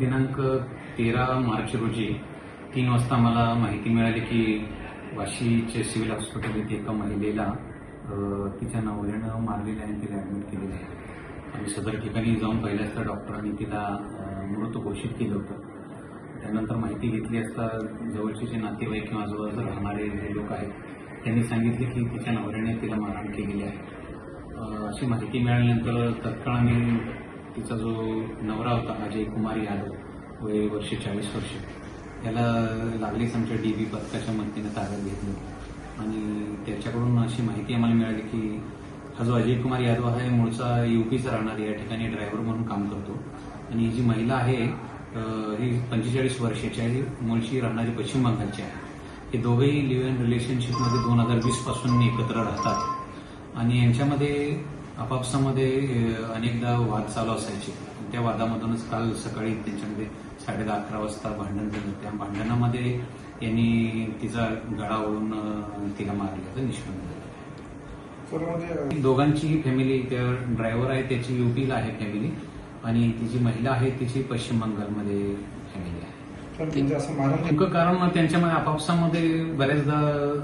दिनांक तेरा मार्च रोजी तीन वाजता मला माहिती मिळाली की वाशीचे सिव्हिल हॉस्पिटल येथे एका महिलेला तिच्या नवऱ्यानं मारलेलं आहे आणि तिला ॲडमिट केलेलं आहे. आणि सदर ठिकाणी जाऊन पहिल्याच असता डॉक्टरांनी तिला मृत घोषित केलं होतं. त्यानंतर माहिती घेतली असता जवळचे जे नातेवाईक किंवा आजूबाजूला राहणारे जे लोक आहेत त्यांनी सांगितले की तिच्या नवऱ्याने तिला मारहाण केलेली आहे. अशी माहिती मिळाल्यानंतर तत्काळ आम्ही तिचा जो नवरा होता अजय कुमार यादव वय वर्ष चाळीस वर्ष. त्याला लागलीच आमच्या डी बी पथकाच्या मदतीनं ताब्यात घेतलं. आणि त्याच्याकडून अशी माहिती आम्हाला मिळाली की हा जो अजय कुमार यादव आहे मूळचा युपीचा राहणार या ठिकाणी ड्रायव्हर म्हणून काम करतो. आणि ही जी महिला आहे ही पंचेचाळीस वर्षाची आहे मूळची राहणारी पश्चिम बंगालची आहे. हे दोघेही लिव्ह इन रिलेशनशिपमध्ये दोन हजार वीसपासून एकत्र राहतात. आणि यांच्यामध्ये आपापसामध्ये अनेकदा वाद चालू असायचे. त्या वादामधूनच काल सकाळी त्यांच्यामध्ये साडे दहा अकरा वाजता भांडण झालं. त्या भांडणामध्ये यांनी तिचा गळा ओढून अ, तिला मारल्याचं निष्पन्न झालं. म्हणजे दोघांची फॅमिली त्या ड्रायव्हर आहे त्याची युपीला आहे फॅमिली आणि ती जी महिला आहे तिची पश्चिम बंगालमध्ये फॅमिली आहे. तर म्हणजे नेमकं कारण त्यांच्यामध्ये आपापसामध्ये बऱ्याचदा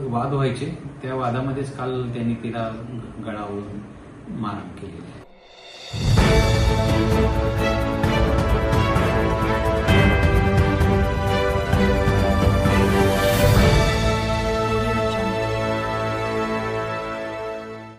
वाद व्हायचे. त्या वादामध्येच काल त्यांनी तिला गळावरून मारहाण केली.